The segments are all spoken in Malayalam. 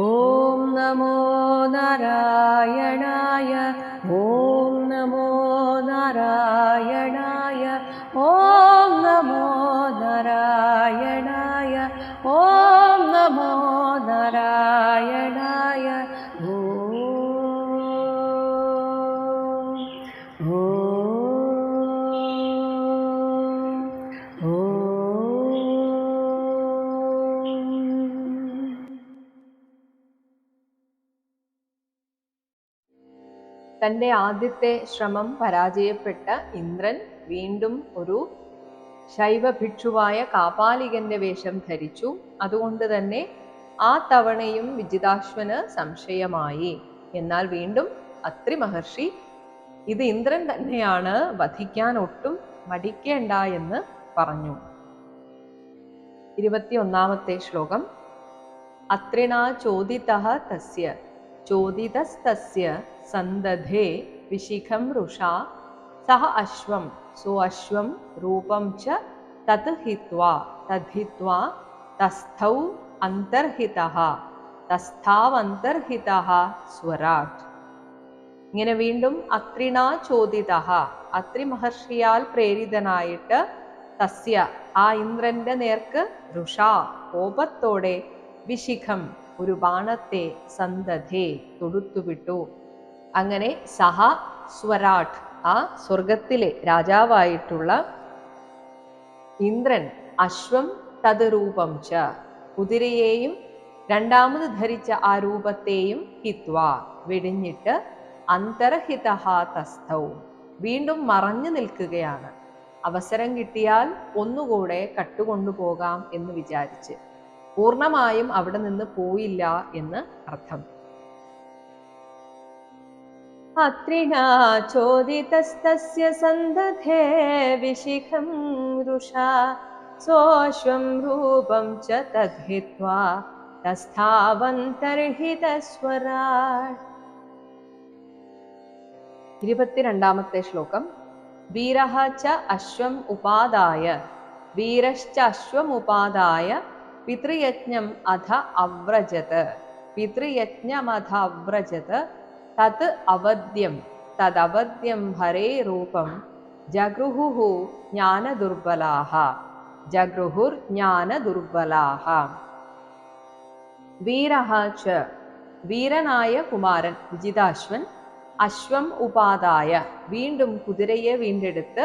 ॐ नमो नारायणाय ആദ്യത്തെ ശ്രമം പരാജയപ്പെട്ട ഇന്ദ്രൻ വീണ്ടും ഒരു ശൈവ ശൈവഭിക്ഷുവായ കാപാലികന്റെ വേഷം ധരിച്ചു. അതുകൊണ്ട് തന്നെ ആ തവണയും വിജിതാശ്വന് സംശയമായി. എന്നാൽ വീണ്ടും അത്രി മഹർഷി ഇത് ഇന്ദ്രൻ തന്നെയാണ് വധിക്കാൻ ഒട്ടും മടിക്കേണ്ട എന്ന് പറഞ്ഞു. ഇരുപത്തിയൊന്നാമത്തെ ശ്ലോകം. അത്രിണ ചോദിത തസ്യ ചോദിതസ്തസ്യ സന്തധേ വിശിഖം രുഷാ സഹ അശ്വം സ്വശ്വം രൂപം ച തത് ഹിത്വാ തദ്ഹിത്വാ തസ്ഥൗ അന്തർഹിത തസ്ഥാവന്തർഹിത സ്വരാട്. ഇങ്ങനെ വീണ്ടും അത്രിണാ ചോദിത അത്രി മഹർഷിയാൽ പ്രേരിതനായിട്ട് തസ്യ ആ ഇന്ദ്രന്റെ നേർക്ക് ഋഷ കോപത്തോടെ വിശിഖം ഒരു ബാണത്തെ സന്തധേ തൊടുത്തുവിട്ടു. അങ്ങനെ സഹ സ്വരാട്ട് ആ സ്വർഗത്തിലെ രാജാവായിട്ടുള്ള ഇന്ദ്രൻ അശ്വം തത് രൂപം ച കുതിരയെയും രണ്ടാമത് ധരിച്ച ആ രൂപത്തെയും ഹിത്വ വെടിഞ്ഞിട്ട് അന്തർഹിത തസ്ഥൗ. വീണ്ടും മറഞ്ഞു നിൽക്കുകയാണ്. അവസരം കിട്ടിയാൽ ഒന്നുകൂടെ കട്ടുകൊണ്ടുപോകാം എന്ന് വിചാരിച്ച്. പൂർണമായും അവിടെ നിന്ന് പോയില്ല എന്ന് അർത്ഥം. അത്രിണാ ചോദിതസ്തസ്യ സന്തധേ വിശിഖം രുഷാ സ്വശ്വം രൂപം ച തദ്ഹിത്വാ തസ്ഥാവന്തർഹിതസ്വരാ ഇരുപത്തിരണ്ടാമത്തെ ശ്ലോകം വീരഃ ച അശ്വം ഉപാദായ വീരശ്ച അശ്വം ഉപാദായ പിതൃയജ്ഞം അധ അവ്രജത് പിതൃയജ്ഞമധ അവ്രജത് തത് അവദ്യം തദവദ്യം ഹരേ രൂപം ജഗൃഹുഹു ജ്ഞാനദുർബലാഹ ജഗൃഹുർ ജ്ഞാനദുർബലാഹ. വീരഹ ച വീരനായ കുമാരൻ വിജിതാശ്വൻ അശ്വം ഉപാദായ വീണ്ടും കുതിരയെ വീണ്ടെടുത്ത്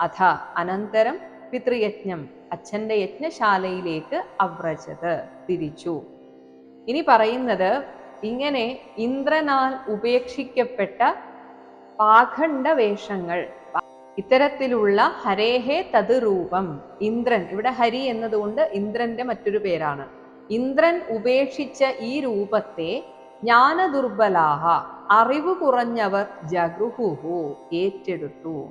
അഥ അനന്തരം പിതൃയജ്ഞം അച്ഛന്റെ യജ്ഞശാലയിലേക്ക് അവ്രജത് തിരിച്ചു. ഇനി പറയുന്നത് ഇങ്ങനെ ഇന്ദ്രനാൽ ഉപേക്ഷിക്കപ്പെട്ട പാഖണ്ഡ വേഷങ്ങൾ ഇത്തരത്തിലുള്ള ഹരേഹേ തത് രൂപം ഇന്ദ്രൻ. ഇവിടെ ഹരി എന്നതുകൊണ്ട് ഇന്ദ്രന്റെ മറ്റൊരു പേരാണ്. ഇന്ദ്രൻ ഉപേക്ഷിച്ച ഈ രൂപത്തെ ജ്ഞാനദുർബലാഹ അറിവ് കുറഞ്ഞവർ ജഗൃഹുഹു ഏറ്റെടുത്തു.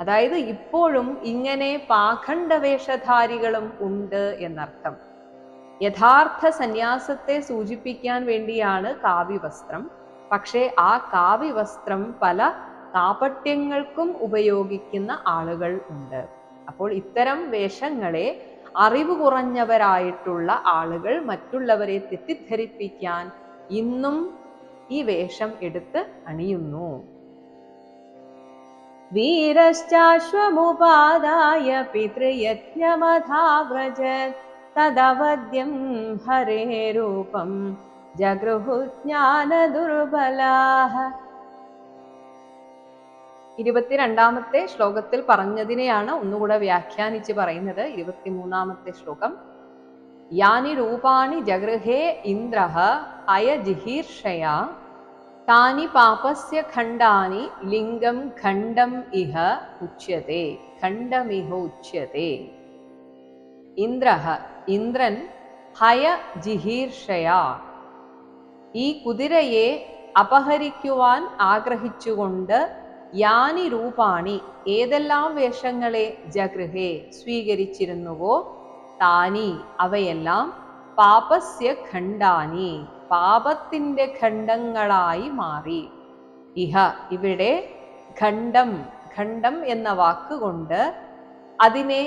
അതായത് ഇപ്പോഴും ഇങ്ങനെ പാഖണ്ഡവേഷധാരികളും ഉണ്ട് എന്നർത്ഥം. യഥാർത്ഥ സന്യാസത്തെ സൂചിപ്പിക്കാൻ വേണ്ടിയാണ് കാവ്യവസ്ത്രം. പക്ഷേ ആ കാവ്യവസ്ത്രം പല കാപട്യങ്ങൾക്കും ഉപയോഗിക്കുന്ന ആളുകൾ ഉണ്ട്. അപ്പോൾ ഇത്തരം വേഷങ്ങളെ അറിവ് കുറഞ്ഞവരായിട്ടുള്ള ആളുകൾ മറ്റുള്ളവരെ തെറ്റിദ്ധരിപ്പിക്കാൻ ഇന്നും ഈ വേഷം എടുത്ത് അണിയുന്നു. വീരശ്ചാശ്വമുപാദായ പിതൃയജ്ഞമധാവ്രജത് തദവദ്യം ഹരേ രൂപം. ജഗൃഹു ജ്ഞാനദുർബലാഹ ഇരുപത്തിരണ്ടാമത്തെ ശ്ലോകത്തിൽ പറഞ്ഞതിനെയാണ് ഒന്നുകൂടെ വ്യാഖ്യാനിച്ച് പറയുന്നത്. ഇരുപത്തിമൂന്നാമത്തെ ശ്ലോകം. യാനി രൂപാണി ജഗൃഹേ ഇന്ദ്ര അയ ജിഹീർഷയാ താനി പാപസ്യ ഖണ്ഡാനി ലിംഗം ഖണ്ഡം ഇഹ ഉച്യത്തെ ഖണ്ഡമിഹ ഉച്യത്തെ ഇന്ദ്ര ഇന്ദ്രൻ ഹയ ജിഹീർഷയാ ഈ കുതിരയെ അപഹരിക്കുവാൻ ആഗ്രഹിച്ചുകൊണ്ട് യാനി രൂപാണി ഏതെല്ലാം വേഷങ്ങളെ ജഗൃഹേ സ്വീകരിച്ചിരുന്നുവോ താനി അവയെല്ലാം പാപസ്യ ഖണ്ഡാനി പാപത്തിന്റെ ഖണ്ഡങ്ങളായി മാറി. ഇഹ ഇവിടെ ഖണ്ഡം ഖണ്ഡം എന്ന വാക്കുകൊണ്ട് അതിനെ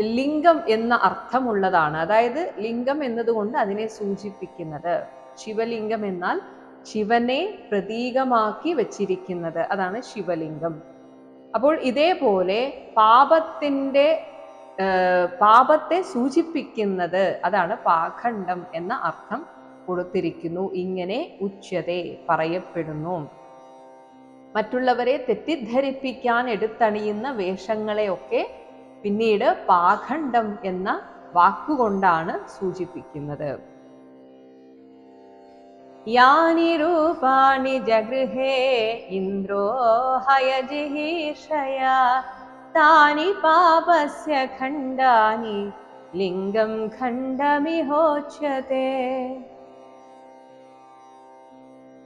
ലിംഗം എന്ന അർത്ഥമുള്ളതാണ്. അതായത് ലിംഗം എന്നതുകൊണ്ട് അതിനെ സൂചിപ്പിക്കുന്നത്. ശിവലിംഗം എന്നാൽ ശിവനെ പ്രതീകമാക്കി വച്ചിരിക്കുന്നത്. അതാണ് ശിവലിംഗം. അപ്പോൾ ഇതേപോലെ പാപത്തിന്റെ പാപത്തെ സൂചിപ്പിക്കുന്നത് അതാണ് പാഖണ്ഡം എന്ന അർത്ഥം കൊടുത്തിരിക്കുന്നു. ഇങ്ങനെ ഉച്ചതെ പറയപ്പെടുന്നു. മറ്റുള്ളവരെ തെറ്റിദ്ധരിപ്പിക്കാൻ എടുത്തണിയുന്ന വേഷങ്ങളെയൊക്കെ പിന്നീട് പാഖണ്ഡം എന്ന വാക്കുകൊണ്ടാണ് സൂചിപ്പിക്കുന്നത്. യാനി രൂപാണി ജഗൃഹേ ഇന്ദ്രോ ഹയജിഹീഷയ താനി പാപസ്യ ഖണ്ഡാനി ലിംഗം ഖണ്ഡമിഹോച്യത്തെ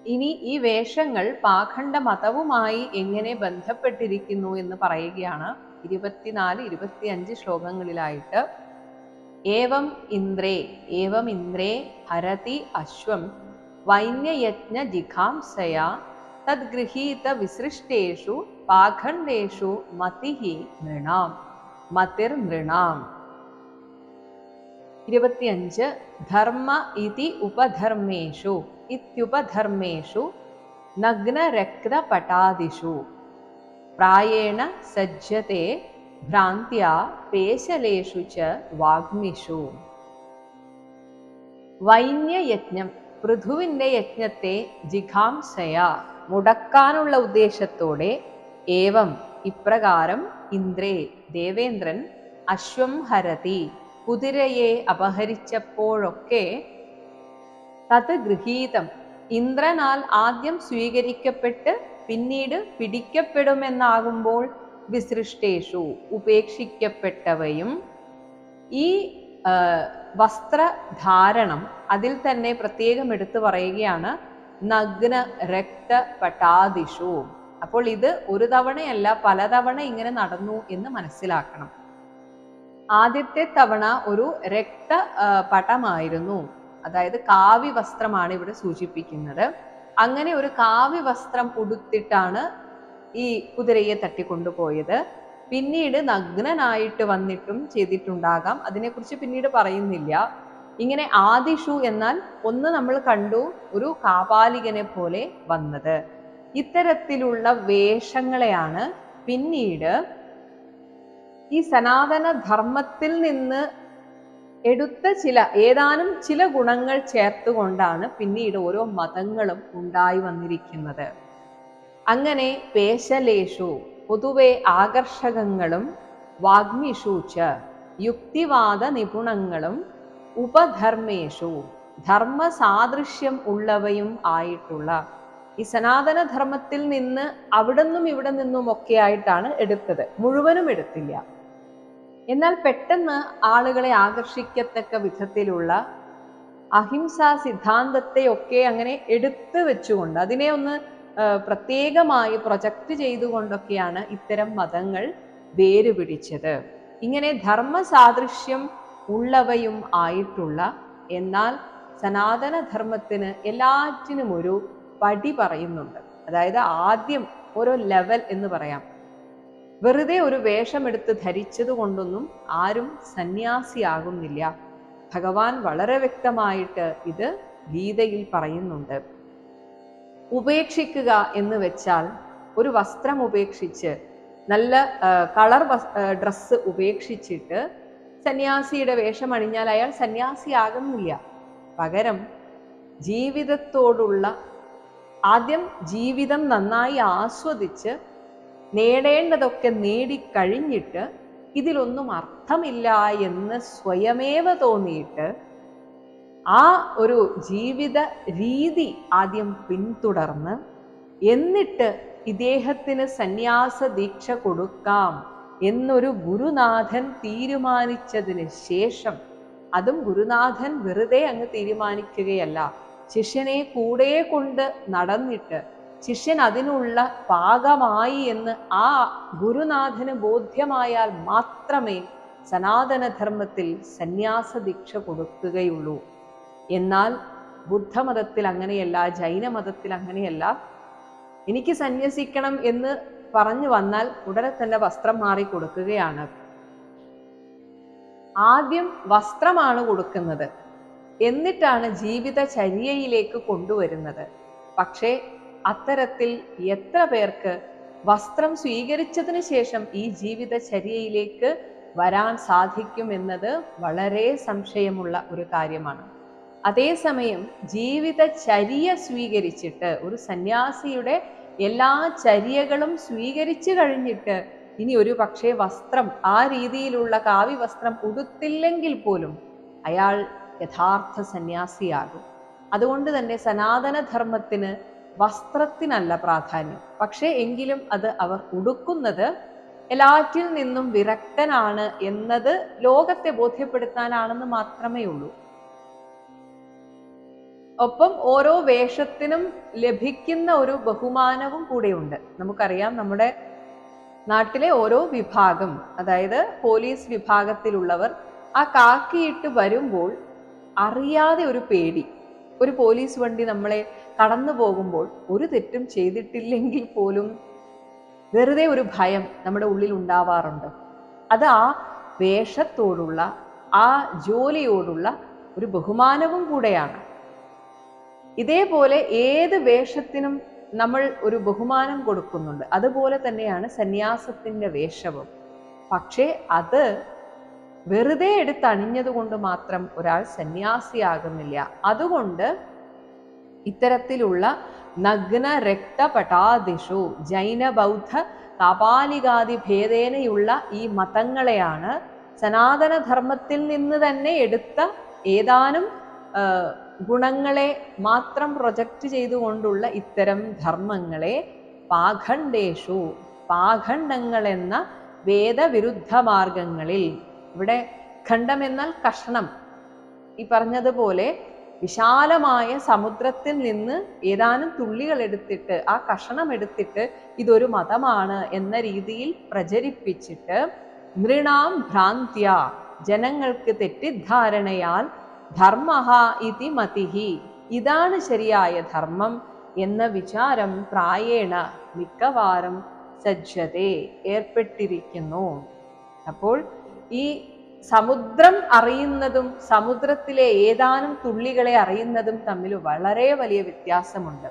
ഇനി ഈ വേഷങ്ങൾ പാഖണ്ഡ മതവുമായി എങ്ങനെ ബന്ധപ്പെട്ടിരിക്കുന്നു എന്ന് പറയുകയാണ് ഇരുപത്തിനാല് ഇരുപത്തിയഞ്ച് ശ്ലോകങ്ങളിലായിട്ട് ഏവം ഇന്ദ്രേ ഏവം ഇന്ദ്രേ ഹരതി അശ്വം വൈന്യയജ്ഞ ജിഖാംസയ തദ്ഗൃഹീത വിസൃഷ്ടേഷു പാഖണ്ഡേഷു മതിഹി നൃണാം മതിർ നൃണാം. ഇരുപത്തിയഞ്ച് ധർമ്മ ഇതി ഉപധർമ്മേഷു ഇത്യുപധർമ്മേഷു നഗ്നരക്തപടാദിഷു പ്രായേണ സജ്ജത്തെ ഭ്രാന്ത്യ പേശലേഷു ച വാഗ്മിഷു. വൈന്യയജ്ഞം പൃഥുവിന്റെ യജ്ഞത്തെ ജിഘാംസയ മുടക്കാനുള്ള ഉദ്ദേശത്തോടെ ഏവം ഇപ്രകാരം ഇന്ദ്രേ ദേവേന്ദ്രൻ അശ്വം ഹരതി കുതിരയെ അപഹരിച്ചപ്പോഴൊക്കെ തത് ഗൃഹീതം ഇന്ദ്രനാൽ ആദ്യം സ്വീകരിക്കപ്പെട്ട് പിന്നീട് പിടിക്കപ്പെടുമെന്നാകുമ്പോൾ വിസൃഷ്ടേഷു ഉപേക്ഷിക്കപ്പെട്ടവയും ഈ വസ്ത്രധാരണം അതിൽ തന്നെ പ്രത്യേകം എടുത്തു പറയുകയാണ് നഗ്ന രക്ത പട്ടാദിഷു അപ്പോൾ ഇത് ഒരു തവണയല്ല പലതവണ ഇങ്ങനെ നടന്നു എന്ന് മനസ്സിലാക്കണം. ആദ്യത്തെ തവണ ഒരു രക്ത പടമായിരുന്നു. അതായത് കാവി വസ്ത്രമാണ് ഇവിടെ സൂചിപ്പിക്കുന്നത്. അങ്ങനെ ഒരു കാവ്യ വസ്ത്രം ഉടുത്തിട്ടാണ് ഈ കുതിരയെ തട്ടിക്കൊണ്ടുപോയത്. പിന്നീട് നഗ്നനായിട്ട് വന്നിട്ടും ചെയ്തിട്ടുണ്ടാകാം. അതിനെക്കുറിച്ച് പിന്നീട് പറയുന്നില്ല. ഇങ്ങനെ ആദിഷു എന്നാൽ ഒന്ന് നമ്മൾ കണ്ടു ഒരു കാപാലികനെ പോലെ വന്നത്. ഇത്തരത്തിലുള്ള വേഷങ്ങളെയാണ് പിന്നീട് ഈ സനാതന ധർമ്മത്തിൽ നിന്ന് എടുത്ത ചില ഏതാനും ചില ഗുണങ്ങൾ ചേർത്തുകൊണ്ടാണ് പിന്നീട് ഓരോ മതങ്ങളും ഉണ്ടായി വന്നിരിക്കുന്നത്. അങ്ങനെ പേശലേഷു പൊതുവെ ആകർഷകങ്ങളും വാഗ്മിഷു ച യുക്തിവാദ നിപുണങ്ങളും ഉപധർമ്മേഷു ധർമ്മസാദൃശ്യം ഉള്ളവയും ആയിട്ടുള്ള ഈ സനാതന ധർമ്മത്തിൽ നിന്ന് അവിടുന്നും ഇവിടെ നിന്നും ഒക്കെ ആയിട്ടാണ് എടുത്തത്. മുഴുവനും എടുത്തില്ല. എന്നാൽ പെട്ടെന്ന് ആളുകളെ ആകർഷിക്കത്തക്ക വിധത്തിലുള്ള അഹിംസാ സിദ്ധാന്തത്തെയൊക്കെ അങ്ങനെ എടുത്തു വെച്ചുകൊണ്ട് അതിനെ ഒന്ന് പ്രത്യേകമായി പ്രൊജക്റ്റ് ചെയ്തുകൊണ്ടൊക്കെയാണ് ഇത്തരം മതങ്ങൾ വേരുപിടിച്ചത് ഇങ്ങനെ ധർമ്മസാദൃശ്യം ഉള്ളവയും ആയിട്ടുള്ള എന്നാൽ സനാതനധർമ്മത്തിന് എല്ലാറ്റിനും ഒരു പടി പറയുന്നുണ്ട്. അതായത് ആദ്യം ഓരോ ലെവൽ എന്ന് പറയാം. വെറുതെ ഒരു വേഷമെടുത്ത് ധരിച്ചത് കൊണ്ടൊന്നും ആരും സന്യാസിയാകുന്നില്ല. ഭഗവാൻ വളരെ വ്യക്തമായിട്ട് ഇത് ഗീതയിൽ പറയുന്നുണ്ട്. ഉപേക്ഷിക്കുക എന്ന് വെച്ചാൽ ഒരു വസ്ത്രം ഉപേക്ഷിച്ച് നല്ല കളർ ഡ്രസ്സ് ഉപേക്ഷിച്ചിട്ട് സന്യാസിയുടെ വേഷം അണിഞ്ഞാൽ അയാൾ സന്യാസിയാകുന്നില്ല. പകരം ജീവിതത്തോടുള്ള ആദ്യം ജീവിതം നന്നായി ആസ്വദിച്ച് നേടേണ്ടതൊക്കെ നേടിക്കഴിഞ്ഞിട്ട് ഇതിലൊന്നും അർത്ഥമില്ല എന്ന് സ്വയമേവ തോന്നിയിട്ട് ആ ഒരു ജീവിത രീതി ആദ്യം പിന്തുടർന്ന് എന്നിട്ട് ഇദ്ദേഹത്തിന് സന്യാസ ദീക്ഷ കൊടുക്കാം എന്നൊരു ഗുരുനാഥൻ തീരുമാനിച്ചതിന് ശേഷം അതും ഗുരുനാഥൻ വെറുതെ അങ്ങ് തീരുമാനിക്കുകയല്ല. ശിഷ്യനെ കൂടെ കൊണ്ട് നടന്നിട്ട് ശിഷ്യൻ അതിനുള്ള പാകമായി എന്ന് ആ ഗുരുനാഥന് ബോധ്യമായാൽ മാത്രമേ സനാതനധർമ്മത്തിൽ സന്യാസ ദീക്ഷ കൊടുക്കുകയുള്ളൂ. എന്നാൽ ബുദ്ധമതത്തിൽ അങ്ങനെയല്ല ജൈനമതത്തിൽ അങ്ങനെയല്ല. എനിക്ക് സന്യസിക്കണം എന്ന് പറഞ്ഞു വന്നാൽ ഉടനെ തന്നെ വസ്ത്രം മാറി കൊടുക്കുകയാണ്. ആദ്യം വസ്ത്രമാണ് കൊടുക്കുന്നത്. എന്നിട്ടാണ് ജീവിതചര്യയിലേക്ക് കൊണ്ടുവരുന്നത്. പക്ഷേ അത്തരത്തിൽ എത്ര പേർക്ക് വസ്ത്രം സ്വീകരിച്ചതിന് ശേഷം ഈ ജീവിതചര്യയിലേക്ക് വരാൻ സാധിക്കുമെന്നത് വളരെ സംശയമുള്ള ഒരു കാര്യമാണ്. അതേസമയം ജീവിതചര്യ സ്വീകരിച്ചിട്ട് ഒരു സന്യാസിയുടെ എല്ലാ ചര്യകളും സ്വീകരിച്ചു കഴിഞ്ഞിട്ട് ഇനി ഒരു പക്ഷേ വസ്ത്രം ആ രീതിയിലുള്ള കാവി വസ്ത്രം ഉടുത്തില്ലെങ്കിൽ പോലും അയാൾ യഥാർത്ഥ സന്യാസിയാകും. അതുകൊണ്ട് തന്നെ സനാതനധർമ്മത്തിന് വസ്ത്രത്തിനല്ല പ്രാധാന്യം. പക്ഷേ എങ്കിലും അത് അവർ ഉടുക്കുന്നത് എല്ലാറ്റിൽ നിന്നും വിരക്തനാണ് എന്നത് ലോകത്തെ ബോധ്യപ്പെടുത്താനാണെന്ന് മാത്രമേ ഉള്ളൂ. ഒപ്പം ഓരോ വേഷത്തിനും ലഭിക്കുന്ന ഒരു ബഹുമാനവും കൂടെയുണ്ട്. നമുക്കറിയാം നമ്മുടെ നാട്ടിലെ ഓരോ വിഭാഗം അതായത് പോലീസ് വിഭാഗത്തിലുള്ളവർ ആ കാക്കിയിട്ട് വരുമ്പോൾ അറിയാതെ ഒരു പേടി. ഒരു പോലീസ് വണ്ടി നമ്മളെ കടന്നു പോകുമ്പോൾ ഒരു തെറ്റും ചെയ്തിട്ടില്ലെങ്കിൽ പോലും വെറുതെ ഒരു ഭയം നമ്മുടെ ഉള്ളിൽ ഉണ്ടാവാറുണ്ട്. അത് ആ വേഷത്തോടുള്ള ആ ജോലിയോടുള്ള ഒരു ബഹുമാനവും കൂടെയാണ്. ഇതേപോലെ ഏത് വേഷത്തിനും നമ്മൾ ഒരു ബഹുമാനം കൊടുക്കുന്നുണ്ട്. അതുപോലെ തന്നെയാണ് സന്യാസത്തിന്റെ വേഷവും. പക്ഷേ അത് വെറുതെ എടുത്ത് അണിഞ്ഞത് കൊണ്ട് മാത്രം ഒരാൾ സന്യാസിയാകുന്നില്ല. അതുകൊണ്ട് ഇത്തരത്തിലുള്ള നഗ്ന രക്തപടാദിഷു ജൈന ബൗദ്ധ കാപാലികാദി ഭേദേനയുള്ള ഈ മതങ്ങളെയാണ് സനാതനധർമ്മത്തിൽ നിന്ന് തന്നെ എടുത്ത ഏതാനും ഗുണങ്ങളെ മാത്രം പ്രൊജക്റ്റ് ചെയ്തുകൊണ്ടുള്ള ഇത്തരം ധർമ്മങ്ങളെ പാഖണ്ഡേഷു പാഖണ്ഡങ്ങൾ എന്ന വേദവിരുദ്ധ മാർഗങ്ങളിൽ ഇവിടെ ഖണ്ഡം എന്നാൽ കഷണം. ഈ പറഞ്ഞതുപോലെ വിശാലമായ സമുദ്രത്തിൽ നിന്ന് ഏതാനും തുള്ളികൾ എടുത്തിട്ട് ആ കഷണം എടുത്തിട്ട് ഇതൊരു മതമാണ് എന്ന രീതിയിൽ പ്രചരിപ്പിച്ചിട്ട് നൃണാം ഭ്രാന്ത്യ ജനങ്ങൾക്ക് തെറ്റിദ്ധാരണയാൽ ധർമ്മ ഇതി മതിഹി. ഇതാണ് ശരിയായ ധർമ്മം എന്ന വിചാരം പ്രായേണ മിക്കവാറും സജ്ജതേ ഏർപ്പെട്ടിരിക്കുന്നു. അപ്പോൾ ഈ സമുദ്രം അറിയുന്നതും സമുദ്രത്തിലെ ഏതാനും തുള്ളികളെ അറിയുന്നതും തമ്മിൽ വളരെ വലിയ വ്യത്യാസമുണ്ട്.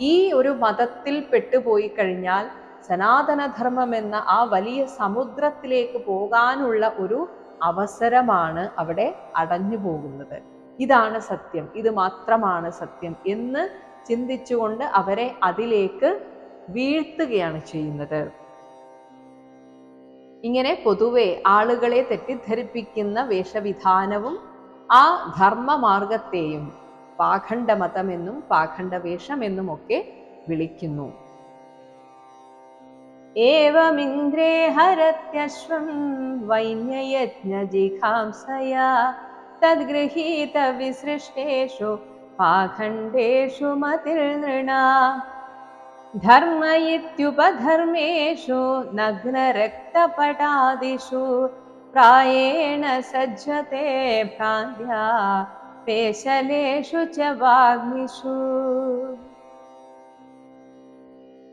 ഈ ഒരു മതത്തിൽ പെട്ടുപോയി കഴിഞ്ഞാൽ സനാതനധർമ്മം എന്ന ആ വലിയ സമുദ്രത്തിലേക്ക് പോകാനുള്ള ഒരു അവസരമാണ് അവിടെ അടഞ്ഞു പോകുന്നത്. ഇതാണ് സത്യം. ഇത് മാത്രമാണ് സത്യം എന്ന് ചിന്തിച്ചുകൊണ്ട് അവരെ അതിലേക്ക് വീഴ്ത്തുകയാണ് ചെയ്യുന്നത്. ഇങ്ങനെ പൊതുവെ ആളുകളെ തെറ്റിദ്ധരിപ്പിക്കുന്ന വേഷവിധാനവും ആ ധർമ്മമാർഗത്തെയും പാഖണ്ഡമതമെന്നും പാഖണ്ഡവേഷമെന്നും ഒക്കെ വിളിക്കുന്നു. ഏവമിന്ദ്രേ ഹരത്യശ്വം വൈന്യയജ്ഞജിഖാംസയാ തദ്ഗൃഹീത വിസൃഷ്ടേഷു പാഖണ്ഡേഷു മതിർനൃണാ ധർമ്മ ഇത്യുപധർമ്മേഷു നഗ്നരക്തപടാദിഷു പ്രായേണ സജ്ജത്തെ ഭ്രാന്ത്യാ പേശലേഷു ച വാഗ്മിഷു.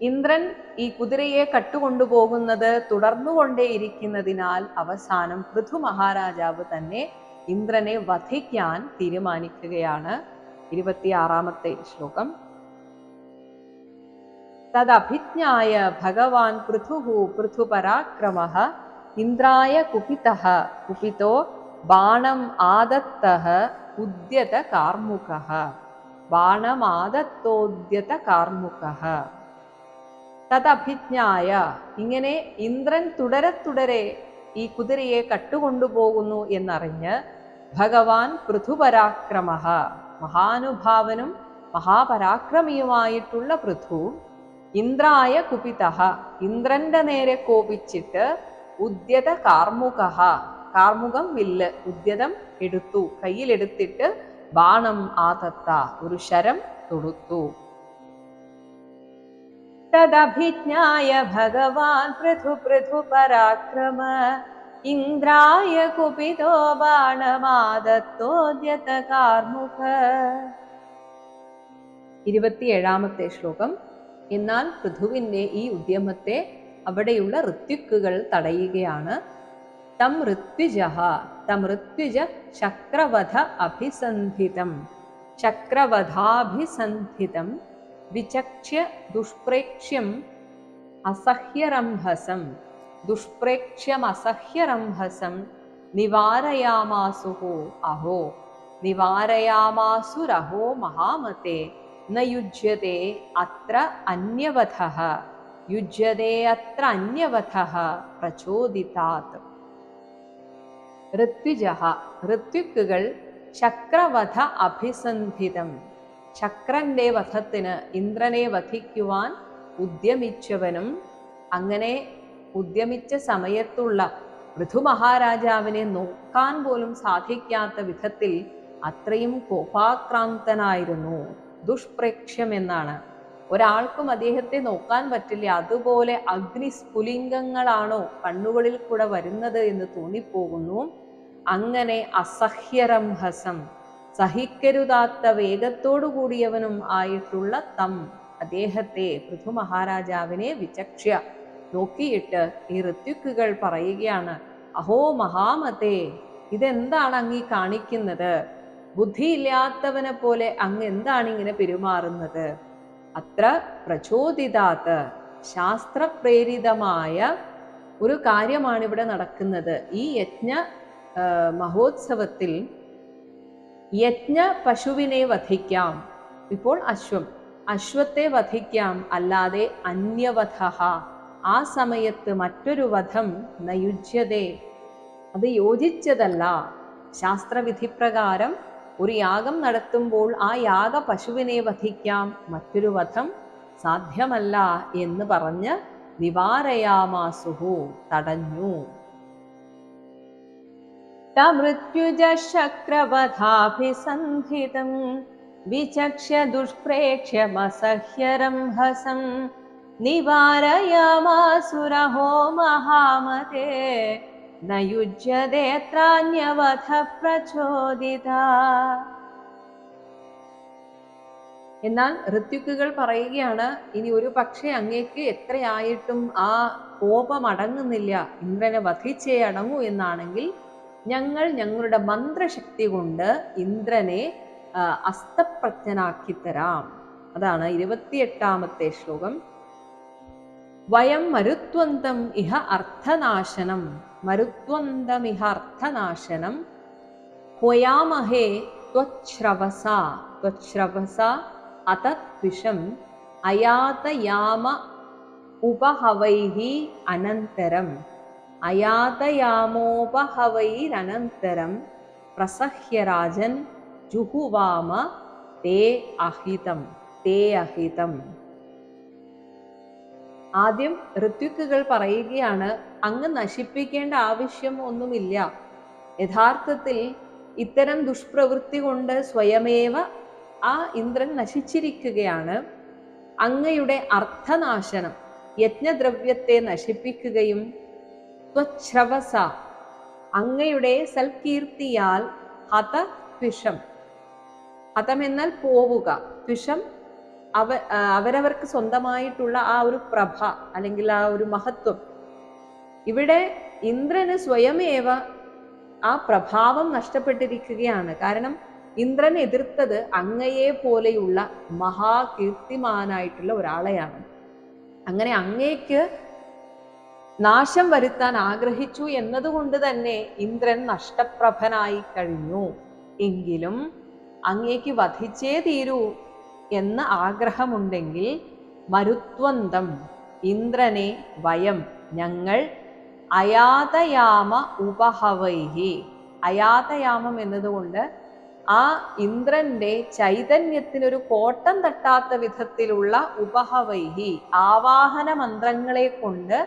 ഇന്ദ്രൻ ഈ കുതിരയെ കട്ടുകൊണ്ടുപോകുന്നത് തുടർന്നുകൊണ്ടേയിരിക്കുന്നതിനാൽ അവസാനം പൃഥു മഹാരാജാവ് തന്നെ ഇന്ദ്രനെ വധിക്കാൻ തീരുമാനിക്കുകയാണ്. ഇരുപത്തിയാറാമത്തെ ശ്ലോകം. പൃഥുപരാക്രമः ഇന്ദ്രായ കുപിതः കുപിതോ ബാണം ആദത്തः ഉദ്യത കാർമുകः ബാണമാദത്തോദ്യത കാർമുകः തദഭിജ്ഞായ ഇങ്ങനെ ഇന്ദ്രൻ തുടരെ തുടരെ ഈ കുതിരയെ കട്ടുകൊണ്ടുപോകുന്നു എന്നറിഞ്ഞ് ഭഗവാൻ പൃഥുപരാക്രമ മഹാനുഭാവനും മഹാപരാക്രമിയുമായിട്ടുള്ള പൃഥു ഇന്ദ്രായ കുപിതഃ. ഇന്ദ്രന്റെ നേരെ കോപിച്ചിട്ട് ഉദ്യത കാർമുകഃ. കാർമുകം വില്ല് ഉദ്യതം എടുത്തു. കയ്യിലെടുത്തിട്ട് ബാണം ആതത്ത ഒരു ശരം തൊടുത്തു. തദഭിജ്ഞായ ഭഗവാൻ പൃഥു പൃഥു പരാക്രമ. ഇന്ദ്രായ കുപിതോ ബാണമാദത്തോദ്യത കാർമുക. ഇരുപത്തിയേഴാമത്തെ ശ്ലോകം. എന്നാൽ പൃഥുവിന്റെ ഈ ഉദ്യമത്തെ അവിടെയുള്ള ഋത്വിക്കുകൾ തടയുകയാണ്. തം ഋത്വിജഹ തമൃത്യുജ ശക്രവധ അഭിസന്ധിതം. ശക്രവധാഭിസന്ധിതം വിചക്ഷ്യ ദുഷ്പ്രേക്ഷ്യം അസഹ്യരംഭസം. ദുഷ്പ്രേക്ഷ്യമസഹ്യരംഭസം നിവാരയാമാസുഹോ അഹോ. നിവാരയാമാസുരഹോ മഹാമത്തെ. ന യുജ്യത്തെ അത്ര അന്യവധ. യുജ്യത്തെ അത്ര അന്യവധ പ്രചോദിതാത്. ഋത്വിജ. ഋത്വിക്കുകൾ ചക്രവധ അഭിസന്ധിതം. ശക്രന്റെ വധത്തിന് ഇന്ദ്രനെ വധിക്കുവാൻ ഉദ്യമിച്ചവനും അങ്ങനെ ഉദ്യമിച്ച സമയത്തുള്ള പൃഥുമഹാരാജാവിനെ നോക്കാൻ പോലും സാധിക്കാത്ത വിധത്തിൽ അത്രയും കോപാക്രാന്തനായിരുന്നു. ദുഷ്പ്രേക്ഷ്യം എന്നാണ് ഒരാൾക്കും അദ്ദേഹത്തെ നോക്കാൻ പറ്റില്ല. അതുപോലെ അഗ്നി സ്ഫുലിംഗങ്ങളാണോ കണ്ണുകളിൽ കൂടെ വരുന്നത് എന്ന് തോന്നിപ്പോകുന്നു. അങ്ങനെ അസഹ്യരംഹസം സഹിക്കരുതാത്ത വേഗത്തോടു കൂടിയവനും ആയിട്ടുള്ള തം അദ്ദേഹത്തെ പൃഥു മഹാരാജാവിനെ വിചക്ഷ്യ. നോക്കിയിട്ട് ഈ ഋത്വിക്കുകൾ പറയുകയാണ് അഹോ മഹാമതേ ഇതെന്താണ് അങ്ങീ കാണിക്കുന്നത്? ബുദ്ധിയില്ലാത്തവനെ പോലെ അങ്ങ് എന്താണ് ഇങ്ങനെ പെരുമാറുന്നത്? അത്ര പ്രചോദിതാത്ത് ശാസ്ത്രപ്രേരിതമായ ഒരു കാര്യമാണ് ഇവിടെ നടക്കുന്നത്. ഈ യജ്ഞ മഹോത്സവത്തിൽ യജ്ഞ പശുവിനെ വധിക്കാം. ഇപ്പോൾ അശ്വം അശ്വത്തെ വധിക്കാം അല്ലാതെ അന്യവധ. ആ സമയത്ത് മറ്റൊരു വധം നയുജ്യതേ. അത് യോജിച്ചതല്ല. ശാസ്ത്രവിധി പ്രകാരം ഒരു യാഗം നടത്തുമ്പോൾ ആ യാഗ പശുവിനെ വധിക്കാം. മറ്റൊരു വധം സാധ്യമല്ല എന്ന് പറഞ്ഞ് നിവാരയാമാസുഹു തടഞ്ഞു. മൃത്യുജക്രവധാഭിസന്ധിതം വിചക്ഷ്യ ദുഷ്പ്രേക്ഷ്യമസഹ്യരംഹസം നിവാരയാമാസുരഹോ മഹാമതേ ന യുജ്യതേത്രാന്യവധ പ്രചോദിത. എന്നാൽ ഋത്യുക്കുകൾ പറയുകയാണ് ഇനി ഒരു പക്ഷേ അങ്ങേക്ക് എത്രയായിട്ടും ആ കോപം അടങ്ങുന്നില്ല ഇന്ദ്രനെ വധിച്ചേ അടങ്ങൂ എന്നാണെങ്കിൽ ഞങ്ങൾ ഞങ്ങളുടെ മന്ത്രശക്തി കൊണ്ട് ഇന്ദ്രനെ അസ്തപ്രജ്ഞനാക്കി തരാം. അതാണ് ഇരുപത്തിയെട്ടാമത്തെ ശ്ലോകം. വയം മരുത്വന്തം ഇഹ അർത്ഥനാശനം. മരുത്വന്തമിഹ അർത്ഥനാശനം ഹൊയാമഹേ ത്വശ്രവസ ത്വശ്രവസ അതത്വിഷം അയാതയാമ ഉപഹവൈഹി അനന്തരം. അയാതയാമോപഹവൈരനന്തരം. പ്രസഹ്യരാജൻ ജുഹുവാമ തേ അഹിതം തേ അഹിതം. ആദ്യം ഋത്വിക്കുകൾ പറയുകയാണ് അങ്ങ് നശിപ്പിക്കേണ്ട ആവശ്യം ഒന്നുമില്ല. യഥാർത്ഥത്തിൽ ഇത്തരം ദുഷ്പ്രവൃത്തി കൊണ്ട് സ്വയമേവ ആ ഇന്ദ്രൻ നശിച്ചിരിക്കുകയാണ്. അങ്ങയുടെ അർത്ഥനാശനം യജ്ഞദ്രവ്യത്തെ നശിപ്പിക്കുകയും ത്വശ്രവസ അങ്ങയുടെ സൽകീർത്തിയാൽ ഹത ത്വിഷം. ഹതമെന്നാൽ പോവുക. ത്വിഷം അവ അവരവർക്ക് സ്വന്തമായിട്ടുള്ള ആ ഒരു പ്രഭ അല്ലെങ്കിൽ ആ ഒരു മഹത്വം ഇവിടെ ഇന്ദ്രന് സ്വയമേവ ആ പ്രഭാവം നഷ്ടപ്പെട്ടിരിക്കുകയാണ്. കാരണം ഇന്ദ്രൻ എതിർത്തത് അങ്ങയെ പോലെയുള്ള മഹാകീർത്തിമാനായിട്ടുള്ള ഒരാളെയാണ്. അങ്ങനെ അങ്ങേക്ക് നാശം വരുത്താൻ ആഗ്രഹിച്ചു എന്നതുകൊണ്ട് തന്നെ ഇന്ദ്രൻ നഷ്ടപ്രഭനായി കഴിഞ്ഞു. എങ്കിലും അങ്ങേക്ക് വധിച്ചേ തീരൂ എന്ന ആഗ്രഹമുണ്ടെങ്കിൽ മരുത്വന്തം ഇന്ദ്രനെ വയം ഞങ്ങൾ അയാതയാമ ഉപഹവൈഹി. അയാതയാമം എന്നതുകൊണ്ട് ആ ഇന്ദ്രന്റെ ചൈതന്യത്തിനൊരു കോട്ടം തട്ടാത്ത വിധത്തിലുള്ള ഉപഹവൈഹി ആവാഹന മന്ത്രങ്ങളെ കൊണ്ട്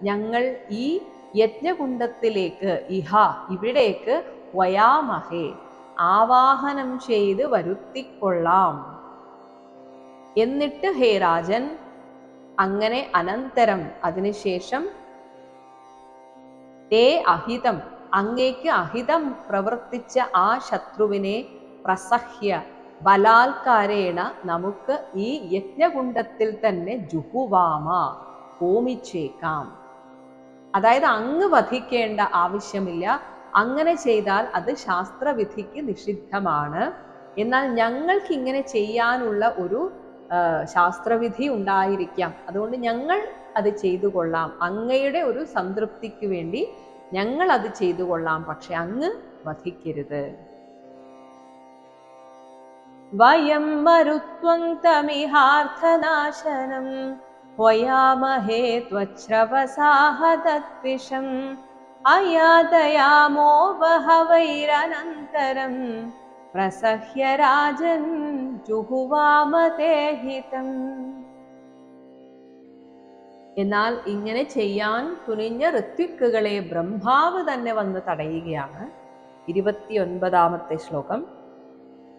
ഞങ്ങൾ ഈ യജ്ഞകുണ്ടത്തിലേക്ക് ഇഹ ഇവിടേക്ക് വയാമഹേ. ആവാഹനം ചെയ്ത് വരുത്തിക്കൊള്ളാം. എന്നിട്ട് ഹേ രാജൻ അങ്ങനെ അനന്തരം അതിനുശേഷം തേ അഹിതം. അങ്ങേക്ക് അഹിതം പ്രവർത്തിച്ച ആ ശത്രുവിനെ പ്രസഹ്യ. ബലാൽക്കാരേണ നമുക്ക് ഈ യജ്ഞകുണ്ടത്തിൽ തന്നെ ജുഹുവാമ. ഹോമിച്ചേക്കാം. അതായത് അങ്ങ് വധിക്കേണ്ട ആവശ്യമില്ല. അങ്ങനെ ചെയ്താൽ അത് ശാസ്ത്രവിധിക്ക് നിഷിദ്ധമാണ്. എന്നാൽ ഞങ്ങൾക്ക് ഇങ്ങനെ ചെയ്യാനുള്ള ഒരു ശാസ്ത്രവിധി ഉണ്ടായിരിക്കാം. അതുകൊണ്ട് ഞങ്ങൾ അത് ചെയ്തു കൊള്ളാം. അങ്ങയുടെ ഒരു സംതൃപ്തിക്ക് വേണ്ടി ഞങ്ങൾ അത് ചെയ്തു കൊള്ളാം. പക്ഷെ അങ്ങ് വധിക്കരുത്. വയം മരുത്വം തമിഹാർത്ഥനാശനം. വയാമഹേ ത്വശ്രവസാഹതത്വിഷം അയാതയാമോ ബഹവൈരനന്തരം. പ്രസഹ്യ രാജൻ ജുഹുവാമതേഹിതം. എന്നാൽ ഇങ്ങനെ ചെയ്യാൻ തുനിഞ്ഞ ഋത്വിക്കുകളെ ബ്രഹ്മാവ് തന്നെ വന്ന് തടയുകയാണ്. ഇരുപത്തിയൊൻപതാമത്തെ ശ്ലോകം.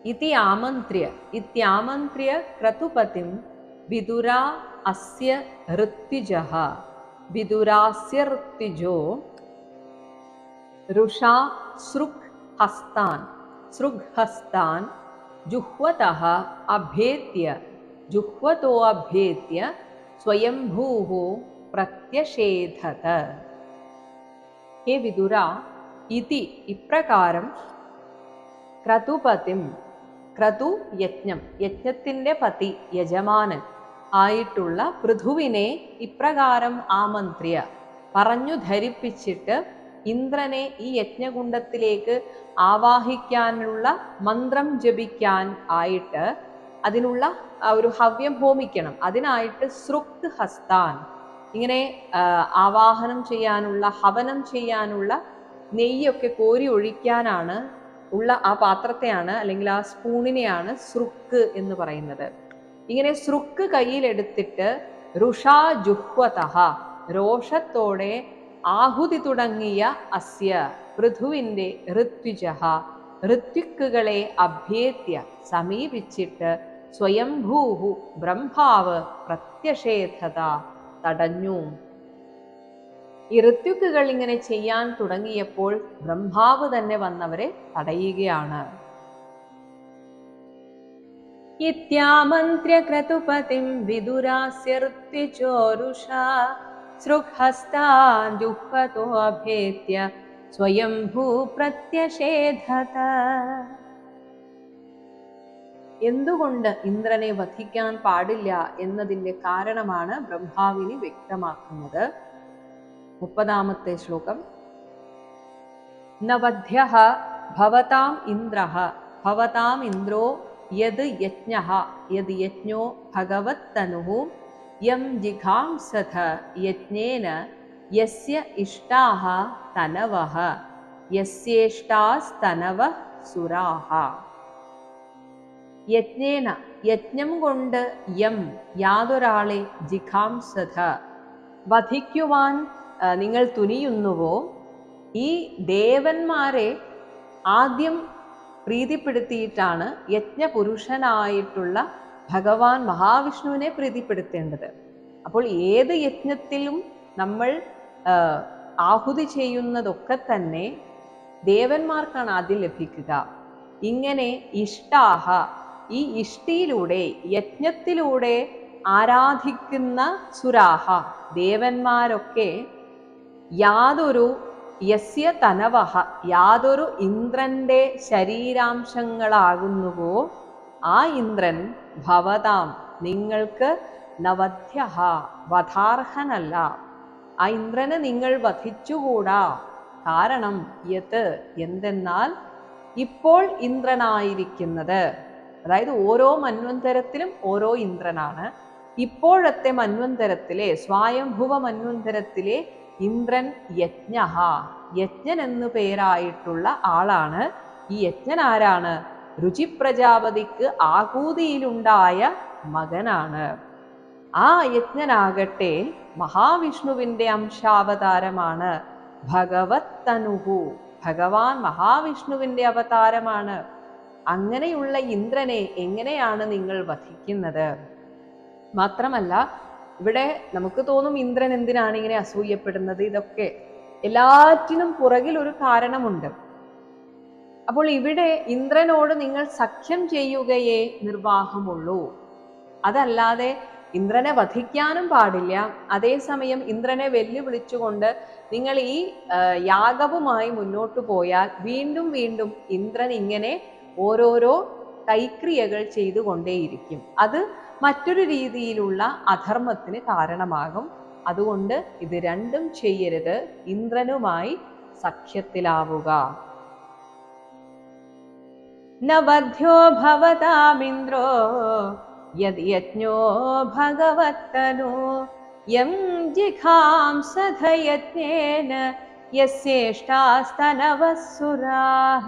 ഇതി ആമന്ത്ര്യ ഇത്യാമന്ത്ര്യ ക്രതുപതിം വിദുര അസ്യ ഋത്വിജ. വിദുരാസ്യ ഋത്വിജോ ഋഷാ സൃഗ് ഹസ്താൻ സൃഗ് ഹസ്താൻ ജുഹ്വതഃ അഭേദ്യ ജുഹ്വതോ അഭേദ്യ സ്വയംഭൂः പ്രത്യഷേധത. ഹേ വിദുര ഇതി ഇപ്രകാരം ക്രതുപതിം ക്രതു യജ്ഞം യജ്ഞത്തിന്റെ പതി യജമാനൻ ആയിട്ടുള്ള പൃഥുവിനെ ഇപ്രകാരം ആമന്ത്രിയ. പറഞ്ഞു ധരിപ്പിച്ചിട്ട് ഇന്ദ്രനെ ഈ യജ്ഞകുണ്ടത്തിലേക്ക് ആവാഹിക്കാനുള്ള മന്ത്രം ജപിക്കാൻ ആയിട്ട് അതിനുള്ള ഒരു ഹവ്യം ഹോമിക്കണം. അതിനായിട്ട് സൃക്ത് ഹസ്താൻ. ഇങ്ങനെ ആവാഹനം ചെയ്യാനുള്ള ഹവനം ചെയ്യാനുള്ള നെയ്യൊക്കെ കോരി ഒഴിക്കാനാണ് ഉള്ള ആ പാത്രത്തെയാണ് അല്ലെങ്കിൽ ആ സ്പൂണിനെയാണ് സൃക്ക് എന്ന് പറയുന്നത്. ഇങ്ങനെ സൃക്ക് കയ്യിലെടുത്തിട്ട് ഋഷാ ജുഹ്വതഹ രോഷത്തോടെ ആഹുതി തുടങ്ങിയ അസ്യ പൃഥുവിന്റെ ഋത്വിജഹ ഋത്വിക്കുകളെ അഭ്യേത്യ സമീപിച്ചിട്ട് സ്വയംഭൂഹു ബ്രഹ്മാവ് പ്രത്യഷേധത തടഞ്ഞു. ഈ ഋത്വിക്കുകൾ ഇങ്ങനെ ചെയ്യാൻ തുടങ്ങിയപ്പോൾ ബ്രഹ്മാവ് തന്നെ വന്നവരെ തടയുകയാണ്. ഇത്യാമന്ത്രകൃതുപതിം വിദുരാസ്യ ഋത്വിചോരുഷ സൃഹസ്താൻ ദുഃഖതോ അഭേദ്യ സ്വയംഭൂ പ്രത്യഷേധത എന്തുകൊണ്ട് ഇന്ദ്രനെ വധിക്കാൻ പാടില്ല എന്നതിന്റെ കാരണമാണ് ബ്രഹ്മാവിനി വ്യക്തമാക്കുന്നത്. മുപ്പതാമത്തെ ശ്ലോകം. നവധ്യ ഭവതാം ഇന്ദ്ര. ഭവതാം ഇന്ദ്രോ യത് യജ്ഞ. യത് യജ്ഞോ ഭഗവത്തനു. യം ജിഘാംസഥ യജ്ഞേന യസ്യ ഇഷ്ടാഹ തനവഃ യസ്യേഷ്ടാസ്തനവ സുരാഹ. യജ്ഞേന യജ്ഞം കൊണ്ട് യം യാതൊരാളെ ജിഘാംസഥ വധിക്കുവാൻ നിങ്ങൾ തുനിയുന്നുവോ? ഈ ദേവന്മാരെ ആദ്യം പ്രീതിപ്പെടുത്തിയിട്ടാണ് യജ്ഞപുരുഷനായിട്ടുള്ള ഭഗവാൻ മഹാവിഷ്ണുവിനെ പ്രീതിപ്പെടുത്തേണ്ടത്. അപ്പോൾ ഏത് യജ്ഞത്തിലും നമ്മൾ ആഹുതി ചെയ്യുന്നതൊക്കെ തന്നെ ദേവന്മാർക്കാണ് ആദ്യം ലഭിക്കുക. ഇങ്ങനെ ഇഷ്ടാഹ ഈ ഇഷ്ടിയിലൂടെ യജ്ഞത്തിലൂടെ ആരാധിക്കുന്ന സുരാഹ ദേവന്മാരൊക്കെ യാതൊരു യസ്യ തനവഹ യാതൊരു ഇന്ദ്രന്റെ ശരീരാംശങ്ങളാകുന്നുവോ ആ ഇന്ദ്രൻ ഭവതാം. നിങ്ങൾക്ക് നവധ്യഹ വധാർഹനല്ല. ആ ഇന്ദ്രനെ നിങ്ങൾ വധിച്ചുകൂടാ. കാരണം യത് എന്തെന്നാൽ ഇപ്പോൾ ഇന്ദ്രനായിരിക്കുന്നത്. അതായത് ഓരോ മന്വന്തരത്തിലും ഓരോ ഇന്ദ്രനാണ്. ഇപ്പോഴത്തെ മന്വന്തരത്തിലെ സ്വയംഭുവ മന്വന്തരത്തിലെ ഇന്ദ്രൻ യജ്ഞ യജ്ഞൻ എന്നു പേരായിട്ടുള്ള ആളാണ്. ഈ യജ്ഞൻ ആരാണ്? രുചി പ്രജാപതിക്ക് ആകൂതിയിലുണ്ടായ മകനാണ്. ആ യജ്ഞനാകട്ടെ മഹാവിഷ്ണുവിന്റെ അംശാവതാരമാണ് ഭഗവത് തനുഹു ഭഗവാൻ മഹാവിഷ്ണുവിന്റെ അവതാരമാണ്. അങ്ങനെയുള്ള ഇന്ദ്രനെ എങ്ങനെയാണ് നിങ്ങൾ വധിക്കുന്നത്? മാത്രമല്ല ഇവിടെ നമുക്ക് തോന്നും ഇന്ദ്രൻ എന്തിനാണ് ഇങ്ങനെ അസൂയപ്പെടുന്നത്? ഇതൊക്കെ എല്ലാറ്റിനും പുറകിൽ ഒരു കാരണമുണ്ട്. അപ്പോൾ ഇവിടെ ഇന്ദ്രനോട് നിങ്ങൾ സഖ്യം ചെയ്യുകയേ നിർവാഹമുള്ളൂ. അതല്ലാതെ ഇന്ദ്രനെ വധിക്കാനും പാടില്ല. അതേസമയം ഇന്ദ്രനെ വെല്ലുവിളിച്ചുകൊണ്ട് നിങ്ങൾ ഈ യാഗവുമായി മുന്നോട്ട് പോയാൽ വീണ്ടും വീണ്ടും ഇന്ദ്രൻ ഇങ്ങനെ ഓരോരോ കൈക്രിയകൾ ചെയ്തുകൊണ്ടേയിരിക്കും. അത് മറ്റൊരു രീതിയിലുള്ള അധർമ്മത്തിന് കാരണമാകും. അതുകൊണ്ട് ഇത് രണ്ടും ചെയ്യരുത്. ഇന്ദ്രനുമായി സഖ്യത്തിലാവുക. നവധ്യോ ഭവതാമിന്ദ്രോ यद्यज्ञो भगवत्तनो यं जिघां सधयज्ञेन यस्येष्टास्तनव सुराः